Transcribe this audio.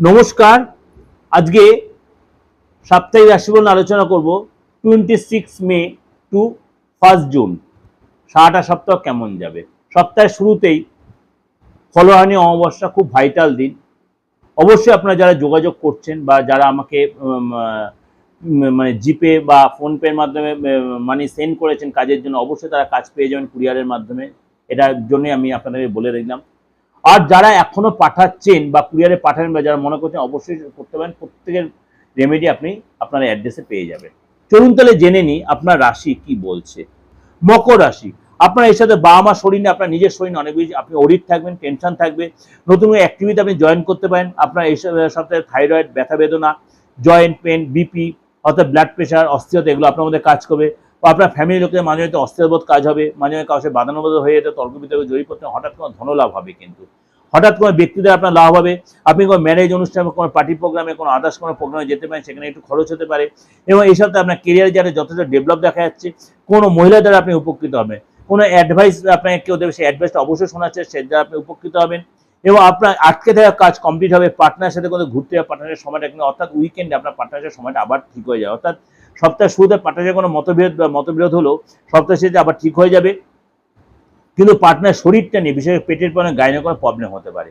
নমস্কার। আজকে সাপ্তাহিক রাশিফল আলোচনা করব twenty six May to first June সারাটা সপ্তাহ কেমন যাবে? সপ্তাহের শুরুতেই ফলোহানি, অমাবস্যা খুব ভাইটাল দিন। অবশ্যই আপনারা যারা যোগাযোগ করছেন বা যারা আমাকে মানে জিপে বা ফোনপের মাধ্যমে মানি সেন্ড করেছেন কাজের জন্য, অবশ্যই তারা কাজ পেয়ে যাবেন কুরিয়ারের মাধ্যমে। এটার জন্যই আমি আপনাদের বলে রাখলাম আর যারা এখনও পাঠাচ্ছেন বা কুরিয়ারে পাঠাবেন বা যারা মনে করছেন অবশ্যই করতে পারেন, প্রত্যেকের রেমেডি আপনি আপনার অ্যাড্রেসে পেয়ে যাবেন। চলুন তাহলে জেনে নিই আপনার রাশি কি বলছে। মকর রাশি, আপনার এর সাথে বাবা মা শরীর নিয়ে, আপনার নিজের শরীর অনেক বেশি, আপনি অরিট থাকবেন টেনশন থাকবে, নতুন অ্যাক্টিভিটি আপনি জয়েন করতে পারেন, আপনার এই সপ্তাহে থাইরয়েড ব্যথা বেদনা জয়েন্ট পেন বিপি অর্থাৎ ব্লাড প্রেশার অস্থিরতা এগুলো আপনার মধ্যে কাজ করবে। আপনার ফ্যামিলির লোকের মাঝে হয়তো অস্থিরবোধ কাজ হবে, মাঝে মাঝে কারোর সাথে বাদানুবোধ হয়ে যেতে তর্ক বিতর্কে জড়িয়ে পড়তে, হঠাৎ কোনো ধনলাভ হবে কিন্তু। হঠাৎ কোনো ব্যক্তিদের আপনার লাভ হবে, আপনি কোনো ম্যারেজ অনুষ্ঠানে কোনো পার্টি প্রোগ্রামে কোনো আদার্স কোনো প্রোগ্রামে যেতে পারেন, সেখানে একটু খরচ হতে পারে এবং এই সপ্তাহে আপনার কেরিয়ারে যারা যথেষ্ট ডেভেলপ দেখা যাচ্ছে, কোনো মহিলা দ্বারা আপনি উপকৃত হবেন। কোনো অ্যাডভাইস আপনাকে কেউ দেবে, সেই অ্যাডভাইসটা অবশ্যই শোনাচ্ছে, সে দ্বারা আপনি উপকৃত হবেন এবং আপনার আটকে থাকা কাজ কমপ্লিট হবে পার্টনারের সাথে কোনো ঘুরতে যাওয়া পার্টনারের সময়টা কিন্তু অর্থাৎ উইকেন্ডে আপনার পার্টনারের সময়টা আবার ঠিক হয়ে যাবে। অর্থাৎ সপ্তাহের শুরুতে পার্টনারের কোনো মতবিরোধ বা মতবিরোধ হলেও সপ্তাহ শেষে আবার ঠিক হয়ে যাবে। কিন্তু পার্টনার শরীরটা নিয়ে, বিশেষ পেটের পরে গাইনে কোনো প্রবলেম হতে পারে।